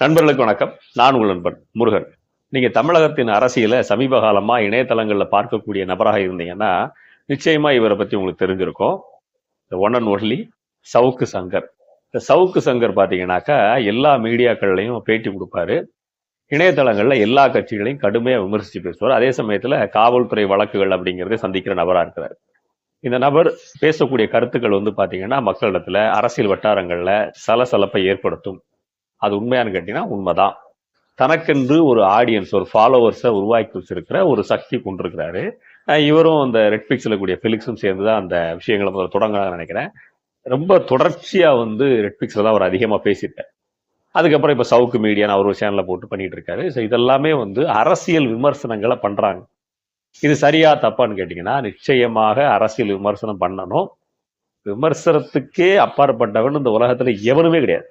நண்பர்களுக்கு வணக்கம். நான் உங்கள் நண்பன் முருகன். நீங்க தமிழகத்தின் அரசியல சமீப காலமா இணையதளங்களில் பார்க்கக்கூடிய நபராக இருந்தீங்கன்னா நிச்சயமா இவரை பத்தி உங்களுக்கு தெரிஞ்சிருக்கும். One and only Savukku Shankar. இந்த சவுக்கு சங்கர் பாத்தீங்கன்னாக்கா எல்லா மீடியாக்கள்லையும் பேட்டி கொடுப்பாரு. இணையதளங்களில் எல்லா கட்சிகளையும் கடுமையாக விமர்சித்து பேசுவார். அதே சமயத்தில் காவல்துறை வழக்குகள் அப்படிங்கிறத சந்திக்கிற நபராக இருக்கிறார். இந்த நபர் பேசக்கூடிய கருத்துக்கள் வந்து பார்த்தீங்கன்னா மக்களிடத்தில் அரசியல் வட்டாரங்களில் சலசலப்பை ஏற்படுத்தும். அது உண்மையானு கேட்டீங்கன்னா உண்மைதான். தனக்கென்று ஒரு ஆடியன்ஸ் ஒரு ஃபாலோவர்ஸை உருவாக்கி வச்சிருக்கிற ஒரு சக்தி கொண்டிருக்கிறாரு. இவரும் அந்த ரெட் பிக்ஸில் கூடிய ஃபிலிக்ஸும் சேர்ந்து தான் அந்த விஷயங்களை முதல்ல தொடங்கலாம்னு நினைக்கிறேன். ரொம்ப தொடர்ச்சியாக வந்து ரெட் பிக்ஸில் தான் அவர் அதிகமாக பேசியிருக்காரு. அதுக்கப்புறம் இப்போ சவுக்கு மீடியான்னு அவர் ஒரு சேனலில் போட்டு பண்ணிட்டு இருக்காரு. ஸோ இதெல்லாமே வந்து அரசியல் விமர்சனங்களை பண்ணுறாங்க இது சரியா தப்பான்னு கேட்டிங்கன்னா நிச்சயமாக அரசியல் விமர்சனம் பண்ணணும். விமர்சனத்துக்கே அப்பாற்பட்டவன் இந்த உலகத்தில் எவனுமே கிடையாது.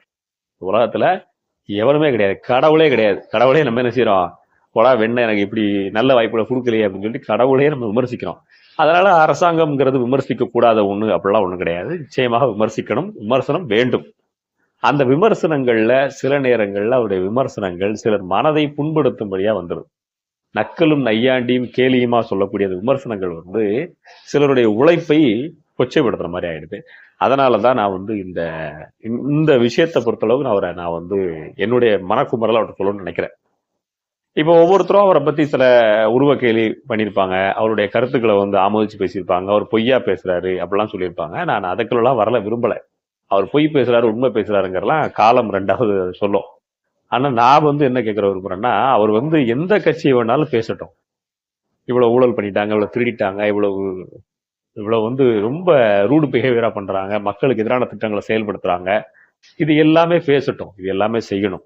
உலகத்துல எவனுமே கிடையாது. கடவுளே கிடையாது. கடவுளே நம்ம என்ன செய்யறோம் கொடா வெண்ண எனக்கு இப்படி நல்ல வாய்ப்புகளை கொடுக்கலையே அப்படின்னு சொல்லிட்டு கடவுளே நம்ம விமர்சிக்கிறோம். அதனால அரசாங்கம்ங்கிறது விமர்சிக்க கூடாத ஒண்ணு அப்படிலாம் ஒண்ணும் கிடையாது. நிச்சயமாக விமர்சிக்கணும் விமர்சனம் வேண்டும். அந்த விமர்சனங்கள்ல சில நேரங்கள்ல அவருடைய விமர்சனங்கள் சிலர் மனதை புண்படுத்தும்படியா வந்துடும் நக்கலும் நையாண்டியும் கேலியுமா சொல்லக்கூடிய அந்த விமர்சனங்கள் வந்து சிலருடைய உழைப்பை கொச்சைப்படுத்துற மாதிரி ஆயிடுது. அதனால தான் நான் வந்து இந்த இந்த விஷயத்தை பொறுத்தளவுக்கு நான் அவரை நான் வந்து என்னுடைய மனக்குமரலை அவர்கிட்ட சொல்லணும்னு நினைக்கிறேன். இப்போ ஒவ்வொருத்தரும் அவரை பத்தி சில உருவ கேலி பண்ணியிருப்பாங்க. அவருடைய கருத்துக்களை வந்து ஆமோதிச்சு பேசியிருப்பாங்க. அவர் பொய்யா பேசுறாரு அப்படிலாம் சொல்லியிருப்பாங்க. நான் அதுக்குள்ளலாம் வரல விரும்பலை. அவர் பொய் பேசுறாரு உண்மை பேசுறாருங்கிறலாம் காலம் ரெண்டாவது சொல்லும். ஆனா நான் வந்து என்ன கேட்கிற விரும்புறேன்னா அவர் வந்து எந்த கட்சியை வேணாலும் பேசட்டும். இவ்வளவு ஊழல் பண்ணிட்டாங்க இவ்வளவு திருடிட்டாங்க இவ்வளவு இவ்வளவு வந்து ரொம்ப ரூடு பிஹேவியரா பண்றாங்க. மக்களுக்கு எதிரான திட்டங்களை செயல்படுத்துறாங்க. இது எல்லாமே பேசட்டும் இது எல்லாமே செய்யணும்.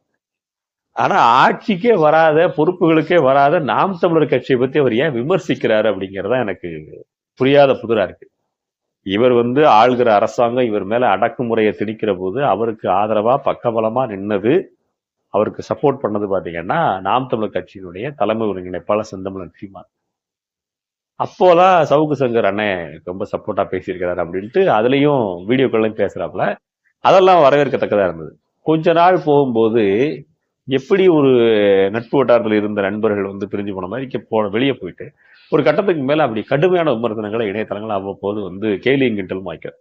ஆனா ஆட்சிக்கே வராத பொறுப்புகளுக்கே வராத நாம் தமிழர் கட்சியை பத்தி அவர் ஏன் விமர்சிக்கிறாரு அப்படிங்கறதா எனக்கு புரியாத புதிரா இருக்கு. இவர் வந்து ஆள்கிற அரசாங்கம் இவர் மேல அடக்குமுறையை திணிக்கிற போது அவருக்கு ஆதரவா பக்கபலமா நின்னது அவருக்கு சப்போர்ட் பண்ணது பாத்தீங்கன்னா நாம் தமிழர் கட்சியினுடைய தலைமை ஒருங்கிணைப்பாளர் செந்தமிழன் சீமான். அப்போதான் சவுக்கு சங்கர் அண்ணன் ரொம்ப சப்போர்ட்டா பேசியிருக்கிறாரு அப்படின்ட்டு அதுலயும் வீடியோக்கள்லையும் பேசுறாப்புல. அதெல்லாம் வரவேற்கத்தக்கதா இருந்தது. கொஞ்ச நாள் போகும்போது எப்படி ஒரு நட்பு வட்டாரத்தில் இருந்த நண்பர்கள் வந்து பிரிஞ்சு போன மாதிரி போ போன வெளியே போயிட்டு ஒரு கட்டத்துக்கு மேல அப்படி கடுமையான விமர்சனங்களை இணையதளங்கள் அவ்வப்போது வந்து கேலியும் கிண்டலும் வாய்க்கிறது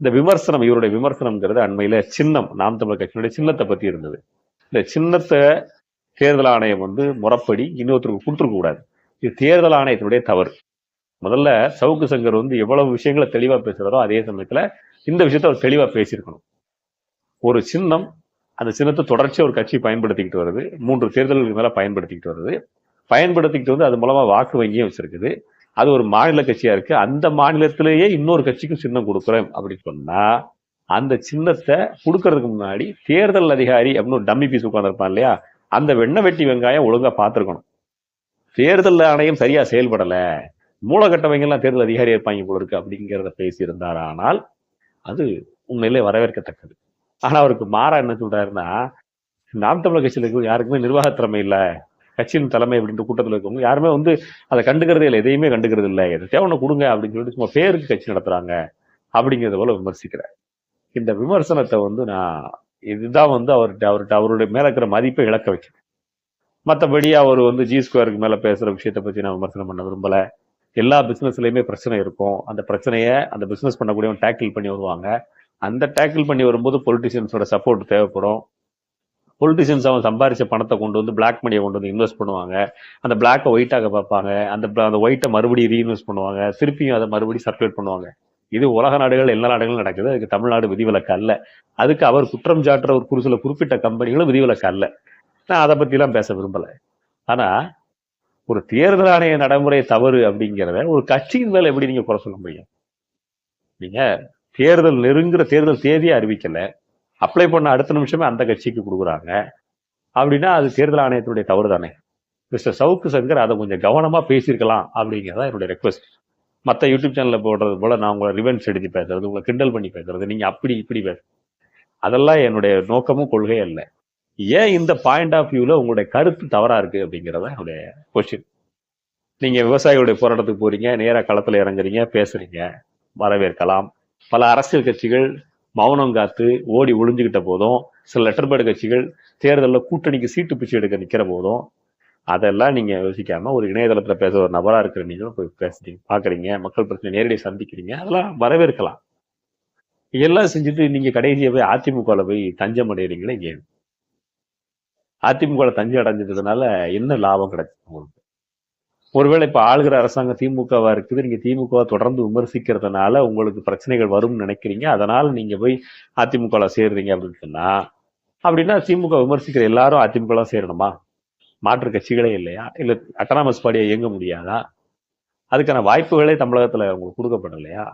இந்த விமர்சனம் இவருடைய விமர்சனம்ங்கிறது அண்மையில சின்னம் நாம் தமிழர் கட்சியினுடைய சின்னத்தை பத்தி இருந்தது. இந்த சின்னத்தை தேர்தல் ஆணையம் வந்து முறப்படி இன்னொருத்தருக்கு கொடுத்துருக்க கூடாது. இது தேர்தல் ஆணையத்தினுடைய தவறு. முதல்ல சவுக்கு சங்கர் வந்து எவ்வளவு விஷயங்களை தெளிவா பேசுறாரோ அதே சமயத்துல இந்த விஷயத்த அவர் தெளிவா பேசியிருக்கணும். ஒரு சின்னம் அந்த சின்னத்தை தொடர்ச்சியாக ஒரு கட்சி பயன்படுத்திக்கிட்டு வருது. மூன்று தேர்தல்களுக்கு மேலே பயன்படுத்திக்கிட்டு வருது. பயன்படுத்திக்கிட்டு வந்து அது மூலமாக வாக்கு வங்கியும் வச்சிருக்குது. அது ஒரு மாநில கட்சியாக இருக்குது அந்த மாநிலத்திலேயே இன்னொரு கட்சிக்கும் சின்னம் கொடுக்குறேன் அப்படின்னு சொன்னால் அந்த சின்னத்தை கொடுக்கறதுக்கு முன்னாடி தேர்தல் அதிகாரி அப்படின்னு ஒரு டம்மி பீஸ் உட்காந்துருப்பான் இல்லையா? அந்த வெண்ணை வெட்டி வெங்காயம் ஒழுங்கா பார்த்துருக்கணும். தேர்தல் ஆணையம் சரியா செயல்படலை. மூலகட்டவங்கள்லாம் தேர்தல் அதிகாரி இருப்பாங்க போல இருக்கு அப்படிங்கிறத பேசியிருந்தார். ஆனால் அது உண்மையிலே வரவேற்கத்தக்கது. ஆனால் அவருக்கு மாறா என்ன சொல்றாருன்னா நாம் தமிழர் கட்சியில் இருக்கிற யாருக்குமே நிர்வாக திறமை கட்சியின் தலைமை அப்படின்ற கூட்டத்தில் இருக்கவங்க யாருமே வந்து அதை கண்டுக்கிறதே இல்லை. எதையுமே கண்டுக்கிறது இல்லை. எது ஒன்று கொடுங்க அப்படின்னு சொல்லிட்டு சும்மா பேருக்கு கட்சி நடத்துறாங்க அப்படிங்கிறத போல விமர்சிக்கிறேன் இந்த விமர்சனத்தை வந்து நான் இதுதான் வந்து அவர்கிட்ட அவர்கிட்ட அவருடைய மேல இருக்கிற மதிப்பை இழக்க வைக்கிறேன் மற்றபடி அவர் வந்து ஜி ஸ்கொயருக்கு மேலே பேசுகிற விஷயத்தை பற்றி நான் விமர்சனம் பண்ண விரும்பலை. எல்லா பிஸ்னஸ்லையுமே பிரச்சனை இருக்கும். அந்த பிரச்சனையை அந்த பிஸ்னஸ் பண்ணக்கூடியவன் டேக்கிள் பண்ணி வருவாங்க. அந்த டேக்கிள் பண்ணி வரும்போது பொலிட்டிஷியன்ஸோட சப்போர்ட் தேவைப்படும். பொலிட்டிஷியன்ஸ் அவன் சம்பாரிச்ச பணத்தை கொண்டு வந்து பிளாக் மணியை கொண்டு வந்து இன்வெஸ்ட் பண்ணுவாங்க. அந்த பிளாக்கை ஒயிட்டாக பார்ப்பாங்க. அந்த அந்த ஒயிட்டை மறுபடியும் ரீஇன்வெஸ்ட் பண்ணுவாங்க. திருப்பியும் அதை மறுபடியும் சர்க்குலேட் பண்ணுவாங்க. இது உலக நாடுகள் எல்லா நாடுகளும் நடக்குது. அதுக்கு தமிழ்நாடு விதிவிலக்கு அல்ல. அதுக்கு அவர் குற்றம் சாட்டுற ஒரு ஒரு சில குறிப்பிட்ட கம்பெனிகளும் விதிவிலக்கு அல்ல. நான் அதை பற்றிலாம் பேச விரும்பலை. ஆனால் ஒரு தேர்தல் ஆணைய நடைமுறை தவறு அப்படிங்கிறத ஒரு கட்சியின் மேலே எப்படி நீங்கள் குறை சொல்ல முடியும்? நீங்கள் தேர்தல் நெருங்குற தேர்தல் தேதியை அறிவிக்கலை. அப்ளை பண்ண அடுத்த நிமிஷமே அந்த கட்சிக்கு கொடுக்குறாங்க. அப்படின்னா அது தேர்தல் ஆணையத்தினுடைய தவறு தானே. மிஸ்டர் சவுக்கு சங்கர் அதை கொஞ்சம் கவனமாக பேசியிருக்கலாம் அப்படிங்கிறதா என்னுடைய ரெக்வஸ்ட் மற்ற யூடியூப் சேனலில் போடுறது போல் நான் உங்களை ரிவென்ஸ் எடுத்து பேசுறது உங்களை கிண்டல் பண்ணி பேசுறது நீங்கள் அப்படி இப்படி பேச அதெல்லாம் என்னுடைய நோக்கமும் கொள்கையும் இல்லை ஏன் இந்த பாயிண்ட் ஆஃப் வியூல உங்களுடைய கருத்து தவறா இருக்கு அப்படிங்கிறத என்னுடைய கொஸ்டின் நீங்க விவசாயிகளுடைய போராட்டத்துக்கு போறீங்க நேராக களத்துல இறங்குறீங்க பேசுறீங்க வரவேற்கலாம். பல அரசியல் கட்சிகள் மௌனம் காத்து ஓடி ஒளிஞ்சுக்கிட்ட போதும் சில லெட்டர் பேர்டு கட்சிகள் தேர்தலில் கூட்டணிக்கு சீட்டு பிச்சை எடுக்க நிற்கிற போதும் அதெல்லாம் நீங்க யோசிக்காம ஒரு இணையதளத்தில் பேச ஒரு நபராக இருக்கிற நீங்களும் போய் பேசுறீங்க பாக்குறீங்க மக்கள் பிரச்சனை நேரடியாக சந்திக்கிறீங்க அதெல்லாம் வரவேற்கலாம். இதெல்லாம் செஞ்சுட்டு நீங்க கடைசியாக போய் அதிமுகவில் போய் தஞ்சம் அடைகிறீங்களே ஏன் அதிமுக தஞ்சை அடைஞ்சதுனால என்ன லாபம் கிடைச்சது உங்களுக்கு? ஒருவேளை இப்ப ஆளுகிற அரசாங்கம் திமுகவா இருக்குது நீங்க திமுகவை தொடர்ந்து விமர்சிக்கிறதுனால உங்களுக்கு பிரச்சனைகள் வரும்னு நினைக்கிறீங்க அதனால நீங்க போய் அதிமுகல சேர்றீங்க அப்படின்னு சொன்னா அப்படின்னா திமுக விமர்சிக்கிற எல்லாரும் அதிமுக சேரணுமா? மாற்று கட்சிகளே இல்லையா? இல்ல அட்டானமஸ் பாடியா இயங்க முடியாதா? அதுக்கான வாய்ப்புகளே தமிழகத்துல உங்களுக்கு கொடுக்கப்படலையா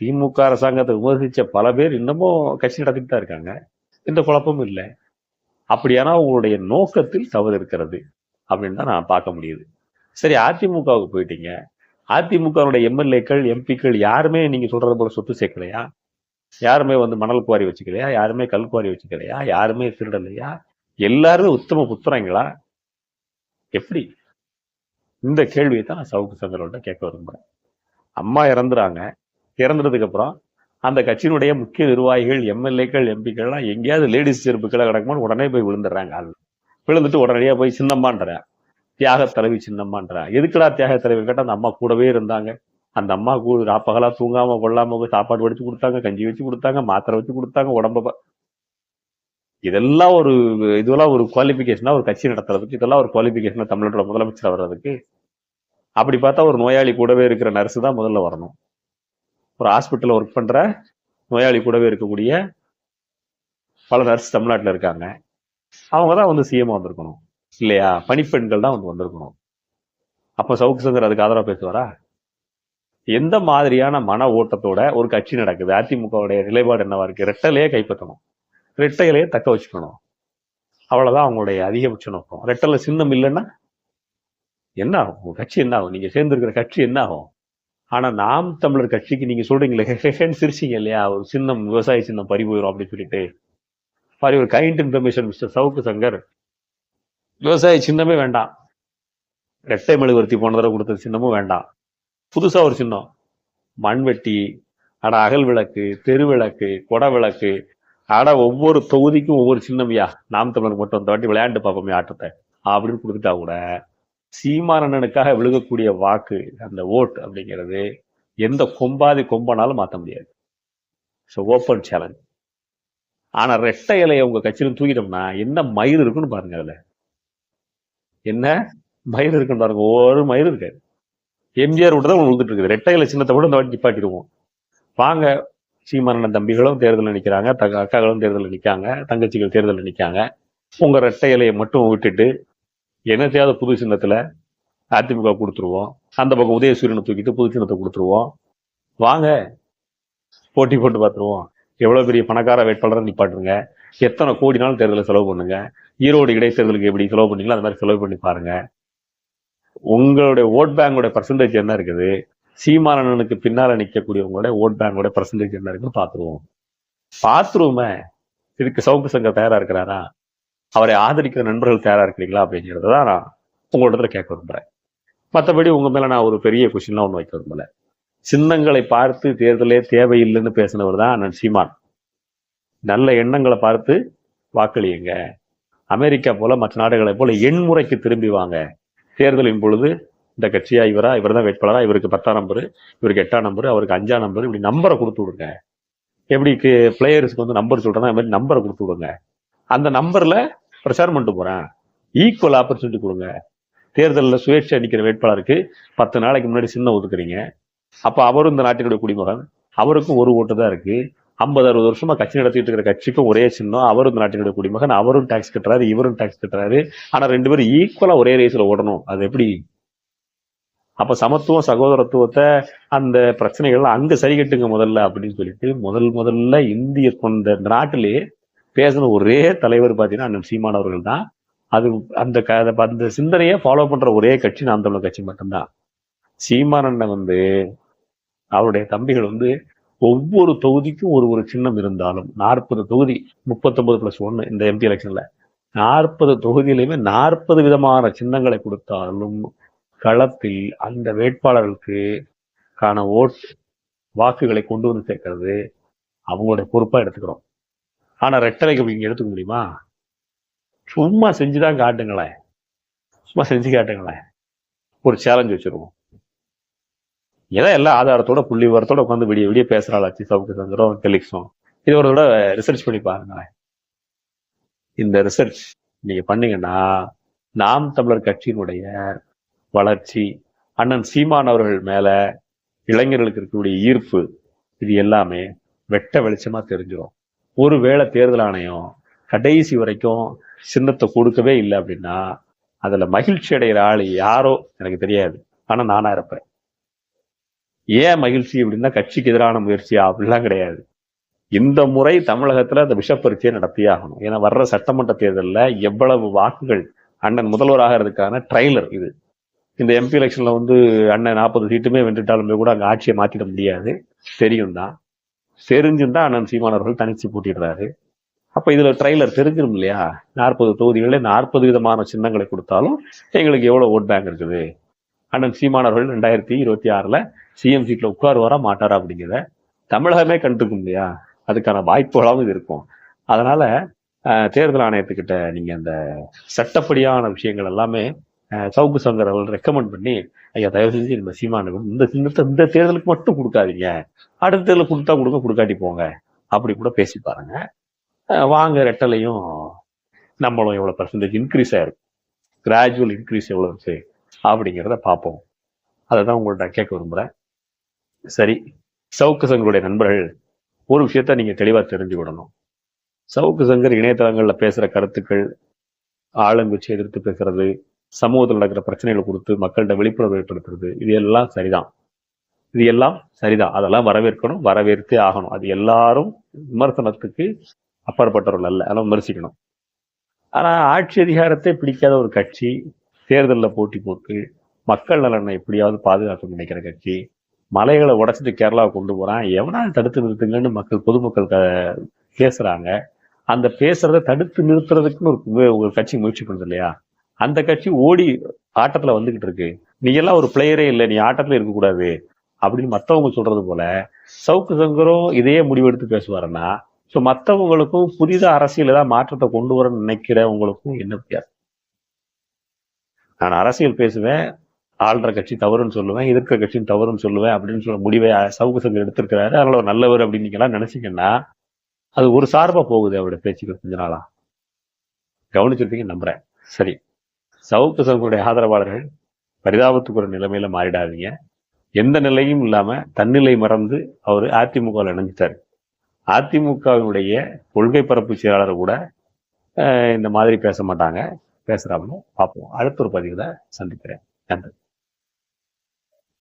திமுக அரசாங்கத்தை விமர்சிச்ச பல பேர் இன்னமும் கட்சி நடத்திட்டு தான் இருக்காங்க. எந்த குழப்பமும் இல்லை. அப்படியானா உங்களுடைய நோக்கத்தில் தவறு இருக்கிறது அப்படின்னு தான் நான் பார்க்க முடியுது. சரி அதிமுகவுக்கு போயிட்டீங்க. அதிமுகவுடைய எம்எல்ஏக்கள் எம்பிக்கள் யாருமே நீங்க சொல்றது போல சொத்து சேர்க்கலையா? யாருமே வந்து மணல் குவாரி வச்சுக்கலையா? யாருமே கல் குவாரி வச்சுக்கலையா? யாருமே திருடலையா? எல்லாருமே உத்தம புத்திரங்களா? எப்படி? இந்த கேள்வியை தான் நான் சவுக்கு சங்கரோட கேட்க விரும்புறேன். அம்மா இறந்துறாங்க. இறந்ததுக்கு அப்புறம் அந்த கட்சியினுடைய முக்கிய நிர்வாகிகள் எம்எல்ஏக்கள் எம்பிக்கள்லாம் எங்கேயாவது லேடிஸ் செருப்பு கீழே கிடக்கும்போது உடனே போய் விழுந்துடுறாங்க ஆள். விழுந்துட்டு உடனடியாக போய் சின்னம்மான்ற. தியாக தலைவி சின்னம்மான்ற. எதுக்குடா தியாக தலைவி கேட்டால் அந்த அம்மா கூடவே இருந்தாங்க. அந்த அம்மா கூ ராப்பகலாக தூங்காமல் கொள்ளாமல் போய் சாப்பாடு வடிச்சு கொடுத்தாங்க கஞ்சி வச்சு கொடுத்தாங்க மாத்திரை வச்சு கொடுத்தாங்க உடம்ப இதெல்லாம் ஒரு இதெல்லாம் ஒரு குவாலிஃபிகேஷனாக ஒரு கட்சி நடத்துறதுக்கு இதெல்லாம் ஒரு குவாலிஃபிகேஷனாக தமிழ்நாட்டோட முதலமைச்சர் வர்றதுக்கு. அப்படி பார்த்தா ஒரு நோயாளி கூடவே இருக்கிற நர்ஸு தான் முதல்ல வரணும். ஒரு ஹாஸ்பிட்டலில் ஒர்க் பண்ணுற நோயாளி கூடவே இருக்கக்கூடிய பல நர்ஸ் தமிழ்நாட்டில் இருக்காங்க. அவங்க தான் வந்து சிஎம் வந்திருக்கணும். இல்லையா? பணிப்பெண்கள் தான் வந்து வந்திருக்கணும். அப்போ சவுக்கு சங்கர் அதுக்கு ஆதரவாக பேசுவாரா? எந்த மாதிரியான மன ஓட்டத்தோட ஒரு கட்சி நடக்குது? அதிமுகவுடைய நிலைப்பாடு என்னவா இருக்கு? ரெட்டலையே கைப்பற்றணும். ரெட்டையிலேயே தக்க வச்சுக்கணும். அவ்வளோதான் அவங்களுடைய அதிகபட்ச நோக்கம். ரெட்டலில் சின்னம் இல்லைன்னா என்ன ஆகும்? கட்சி என்ன ஆகும்? நீங்க சேர்ந்திருக்கிற கட்சி என்ன ஆகும்? ஆனால் நாம் தமிழர் கட்சிக்கு நீங்கள் சொல்கிறீங்களே ஹெஹென்னு சிரிச்சிங்க இல்லையா? ஒரு சின்னம் விவசாய சின்னம் பறி போயிடும் அப்படின்னு சொல்லிட்டு. பாரு ஒரு kind information mister Savukku Shankar. விவசாய சின்னமே வேண்டாம். ரெட்டை மெழுகுவர்த்தி போன தடவை கொடுத்த சின்னமும் வேண்டாம். புதுசாக ஒரு சின்னம். மண்வெட்டி அட அகல் விளக்கு தெரு விளக்கு குட விளக்கு அட ஒவ்வொரு தொகுதிக்கும் ஒவ்வொரு சின்னம்யா நாம் தமிழர் மட்டும் அந்த வாட்டி விளையாண்டு பார்ப்போமே ஆட்டத்தை. அப்படின்னு கொடுத்துட்டா கூட. சீமானனுக்காக விழுகக்கூடிய வாக்கு அந்த ஓட் அப்படிங்கிறது எந்த கொம்பாதி கொம்பனாலும் மாற்ற முடியாது. ஸோ ஓப்பன் சேலஞ்ச் ஆனால் ரெட்டை இலையை உங்கள் கட்சியிலும் தூக்கிட்டோம்னா என்ன மயிர் இருக்குன்னு பாருங்க அதில். என்ன மயிர் இருக்குன்னு பாருங்க. ஒரு மயிர் இருக்காது எம்ஜிஆர் விட்டு தான் விழுந்துட்டு இருக்குது. ரெட்டை இலை சின்னத்தை கூட இந்த வாட்டி நிப்பாட்டிடுவோம். வாங்க சீமானன் தம்பிகளும் தேர்தலில் நிற்கிறாங்க தங்க அக்காக்களும் தேர்தலில் நிற்காங்க தங்கச்சிகள் தேர்தலில் நிற்காங்க உங்கள் ரெட்டை இலையை மட்டும் விட்டுட்டு என்னத்தையாவது புது சின்னத்தில் அதிமுக கொடுத்துருவோம். அந்த பக்கம் உதயசூரியனை தூக்கிட்டு புது சின்னத்தை கொடுத்துருவோம். வாங்க போட்டி போட்டு பார்த்துருவோம். எவ்வளோ பெரிய பணக்கார வேட்பாளரை நிப்பாட்டுருங்க. எத்தனை கோடினாலும் தேர்தலில் செலவு பண்ணுங்க. ஈரோடு இடைத்தேர்தலுக்கு எப்படி செலவு பண்ணீங்களோ அந்த மாதிரி செலவு பண்ணி பாருங்க. உங்களுடைய ஓட் பேங்கோட பர்சன்டேஜ் என்ன இருக்குது? சீமானனுக்கு பின்னால் நிற்கக்கூடியவங்களோட ஓட் பேங்கோட பர்சன்டேஜ் என்ன இருக்குன்னு பார்த்துருவோம். பாத்ரூமை இதுக்கு சவுக்கு சங்கர் தயாரா இருக்கிறாரா? அவரை ஆதரிக்கிற நண்பர்கள் தயாரா இருக்கிறீங்களா அப்படிங்கிறத தான் நான் உங்களிடத்துல கேட்க விரும்புறேன். மற்றபடி உங்க மேல நான் ஒரு பெரிய கொஷின்லாம் ஒன்று வைக்க விரும்பல. சின்னங்களை பார்த்து தேர்தலே தேவையில்லைன்னு பேசினவர் தான் அண்ணன் சீமான். நல்ல எண்ணங்களை பார்த்து வாக்களியுங்க. அமெரிக்கா போல மற்ற நாடுகளை போல எண்முறைக்கு திரும்பி வாங்க. தேர்தலின் பொழுது இந்த கட்சியா இவரா? இவர் தான் வேட்பாளரா? இவருக்கு பத்தாம் நம்பர் இவருக்கு எட்டாம் நம்பர் அவருக்கு அஞ்சாம் நம்பர் இப்படி நம்பரை கொடுத்து விடுங்க. எப்படி பிளேயர்ஸ்க்கு வந்து நம்பர் சொல்றேன்னா அது மாதிரி நம்பரை கொடுத்து விடுங்க. அந்த நம்பர்ல பிரச்சாரம் பண்ணிட்டு போறேன். ஈக்குவல் ஆப்பர்ச்சுனிட்டி கொடுங்க. தேர்தலில் சுயேட்சை அடிக்கிற வேட்பாளருக்கு பத்து நாளைக்கு முன்னாடி சின்ன ஒதுக்குறீங்க. அப்போ அவரும் இந்த நாட்டினுடைய குடிமகன். அவருக்கும் ஒரு ஓட்டு தான் இருக்கு. ஐம்பது அறுபது வருஷமா கட்சி நடத்திட்டு இருக்கிற கட்சிக்கும் ஒரே சின்னம். அவரும் இந்த நாட்டினுடைய குடிமகன். அவரும் டாக்ஸ் கட்டுறாரு இவரும் டாக்ஸ் கட்டுறாரு. ஆனா ரெண்டு பேரும் ஈக்குவலா ஒரே ரேஸ்ல ஓடணும். அது எப்படி? அப்ப சமத்துவம் சகோதரத்துவத்தை அந்த பிரச்சனைகள்லாம் அங்க சரி கட்டுங்க முதல்ல அப்படின்னு சொல்லிட்டு முதல் முதல்ல இந்திய கொண்ட இந்த நாட்டிலே பேசின ஒரே தலைவர் பார்த்தீங்கன்னா அண்ணன் சீமான் அவர்கள் தான். அது அந்த க- அந்த- சிந்தனையை ஃபாலோ பண்ற ஒரே கட்சி நாம் தமிழர் கட்சி மட்டும்தான். சீமான் அண்ணன் வந்து அவருடைய தம்பிகள் வந்து ஒவ்வொரு தொகுதிக்கும் ஒரு ஒரு சின்னம் இருந்தாலும் நாற்பது தொகுதி முப்பத்தொன்பது பிளஸ் ஒன்று இந்த எம்பி எலெக்ஷன்ல நாற்பது தொகுதியிலுமே நாற்பது விதமான சின்னங்களை கொடுத்தாலும் களத்தில் அந்த வேட்பாளர்களுக்கு காண ஓட் வாக்குகளை கொண்டு வந்து சேர்க்கறது அவங்களுடைய பொறுப்பாக எடுத்துக்கிறோம். ஆனா ரெட்டலைக்கு நீங்கள் எடுத்துக்க முடியுமா? சும்மா செஞ்சுதான் காட்டுங்களேன் சும்மா செஞ்சு காட்டுங்களேன் ஒரு சேலஞ்ச் வச்சிருவோம். ஏதோ எல்லா ஆதாரத்தோட புள்ளி விவரத்தோட உட்காந்து விடிய விடிய பேசுறாளாச்சு சவுக்கு சந்திரம் டெலிக்ஸும் இது ஒரு தடவை ரிசர்ச் பண்ணி பாருங்களேன். இந்த ரிசர்ச் நீங்க பண்ணீங்கன்னா நாம் தமிழர் கட்சியினுடைய வளர்ச்சி அண்ணன் சீமான் அவர்கள் மேல இளைஞர்களுக்கு இருக்கக்கூடிய ஈர்ப்பு இது எல்லாமே வெட்ட வெளிச்சமா தெரிஞ்சிடும் ஒருவேளை தேர்தல் ஆணையம் கடைசி வரைக்கும் சின்னத்தை கொடுக்கவே இல்லை அப்படின்னா அதுல மகிழ்ச்சி அடைகிற ஆள் யாரோ எனக்கு தெரியாது. ஆனா நானா இருப்பேன். ஏன் மகிழ்ச்சி அப்படின்னா கட்சிக்கு எதிரான முயற்சியா அப்படிலாம் கிடையாது. இந்த முறை தமிழகத்துல அந்த விஷப்பரீட்சையை நடத்தியே ஆகணும். ஏன்னா வர்ற சட்டமன்ற தேர்தலில் எவ்வளவு வாக்குகள் அண்ணன் முதல்வராகிறதுக்கான ட்ரைலர் இது. இந்த எம்பி எலெக்ஷன்ல வந்து அண்ணன் நாற்பது சீட்டுமே வென்றுட்டாலுமே கூட அங்க ஆட்சியை மாற்றிட முடியாது. தெரியும் தான் தெரிஞ்சும் தான் அண்ணன் சீமானவர்கள் தனிச்சு போட்டிடுறாரு அப்போ இதில் ட்ரெய்லர் தெரிஞ்சிடும் இல்லையா? நாற்பது தொகுதிகளில் நாற்பது விதமான சின்னங்களை கொடுத்தாலும் எங்களுக்கு எவ்வளோ ஓட் பேங்க் இருக்குது? அண்ணன் சீமானவர்கள் ரெண்டாயிரத்தி இருபத்தி ஆறில் சிஎம் சீட்ல உட்காருவாரா மாட்டாரா அப்படிங்கிறத தமிழகமே கண்டுக்கும் இல்லையா? அதுக்கான வாய்ப்புகளாகவும் இது இருக்கும். அதனால் தேர்தல் ஆணையத்துக்கிட்ட நீங்கள் அந்த சட்டப்படியான விஷயங்கள் எல்லாமே சவுக்கு சங்கர் அவர்கள் ரெக்கமெண்ட் பண்ணி ஐயா தயவு செஞ்சு இந்த சீமானுக்கு இந்த சின்னத்தை இந்த தேர்தலுக்கு மட்டும் கொடுக்காதீங்க. அடுத்த தேர்தல் கொடுத்தா கொடுங்க கொடுக்காட்டி போங்க. அப்படி கூட பேசி பாருங்க. வாங்க ரெட்டலையும் நம்மளும் எவ்வளோ பர்சன்டேஜ் இன்க்ரீஸ் ஆயிருக்கும் கிராஜுவல் இன்க்ரீஸ் எவ்வளோ இருக்கு அப்படிங்கிறத பார்ப்போம். அதை தான் உங்கள்ட்ட கேட்க விரும்புகிறேன் சரி சவுக்கு சங்கருடைய நண்பர்கள் ஒரு விஷயத்த நீங்கள் தெளிவாக தெரிஞ்சு தெரிஞ்சுக்கிடணும் சவுக்கு சங்கர் இணையதளங்களில் பேசுகிற கருத்துக்கள் ஆளுங்கட்சி எதிர்த்து பேசுறது சமூகத்தில் நடக்கிற பிரச்சனைகளை கொடுத்து மக்கள்கிட்ட விழிப்புணர்வு ஏற்படுத்துறது இது எல்லாம் சரிதான். இது எல்லாம் சரிதான். அதெல்லாம் வரவேற்கணும் வரவேற்கே ஆகணும். அது எல்லாரும் விமர்சனத்துக்கு அப்பாற்பட்டவர்கள் அல்ல. அதெல்லாம் விமர்சிக்கணும். ஆனா ஆட்சி அதிகாரத்தை பிடிக்காத ஒரு கட்சி தேர்தலில் போட்டி போட்டு மக்கள் நலனை எப்படியாவது பாதுகாக்க நினைக்கிற கட்சி மலைகளை உடைச்சிட்டு கேரளாவை கொண்டு போறான். எவனால் தடுத்து நிறுத்துங்கன்னு மக்கள் பொதுமக்கள் க- பேசுறாங்க. அந்த பேசுறதை தடுத்து நிறுத்துறதுக்குன்னு ஒரு ஒரு கட்சி முயற்சி பண்ணுது இல்லையா? அந்த கட்சி ஓடி ஆட்டத்துல வந்துகிட்டு இருக்கு. நீ எல்லாம் ஒரு பிளேயரே இல்லை நீ ஆட்டத்துல இருக்கக்கூடாது அப்படின்னு மத்தவங்க சொல்றது போல சவுக்கு சங்கரும் இதையே முடிவெடுத்து பேசுவாருன்னா ஸோ மற்றவங்களுக்கும் புதித அரசியல் ஏதாவது மாற்றத்தை கொண்டு வரணும்னு நினைக்கிறவங்களுக்கும் என்ன வித்தியாசம்? நான் அரசியல் பேசுவேன் ஆள்ற கட்சி தவறுன்னு சொல்லுவேன் எதிர்க்கிற கட்சியும் தவறுன்னு சொல்லுவேன் அப்படின்னு சொல்ல முடிவை சவுக்கு சங்கர் எடுத்திருக்கிறாரு. அதனால ஒரு நல்லவர் அப்படின்னு நீங்களாம் எல்லாம் நினைச்சீங்கன்னா அது ஒரு சார்பா போகுது அவருடைய பேச்சுக்கு கொஞ்ச நாளா. கவனிச்சிருப்பீங்க நம்புறேன். சரி. சவுக்கு சவுக்குடைய ஆதரவாளர்கள் பரிதாபத்துக்கு ஒரு நிலைமையில மாறிடாதீங்க. எந்த நிலையும் இல்லாம தன்னிலை மறந்து அவர் அதிமுகவில் இணைஞ்சிட்டாரு. அதிமுகவினுடைய கொள்கை பரப்பு செயலாளர் கூட இந்த மாதிரி பேச மாட்டாங்க. பேசுறாங்க பார்ப்போம் அடுத்த ஒரு பதிவுல சந்திக்கிறேன். நன்றி.